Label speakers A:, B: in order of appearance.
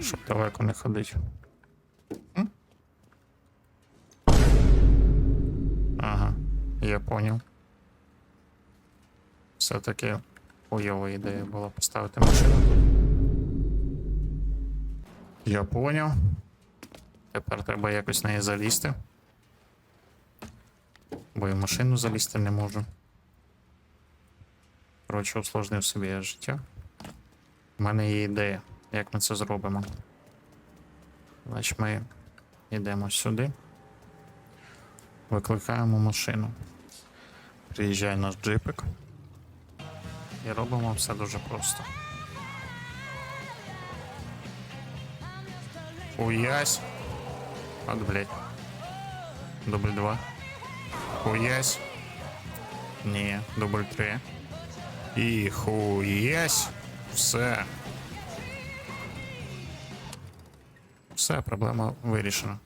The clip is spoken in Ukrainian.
A: Щоб далеко не ходить. Ага, я понял. Все-таки хуйова ідея була поставити машину. Я понял. Тепер треба якось на неї залізти. Бо і в машину залізти не можу. Коротше, усложнив собі я життя. У мене є ідея, як ми це зробимо. Значить, ми йдемо сюди. Викликаємо машину. Приїжджає наш джипик. І робимо все дуже просто. Хуясь. От, блядь. Дубль 2. Хуясь. Ні, дубль 3. І хуясь. Все. Все, проблема вирішена.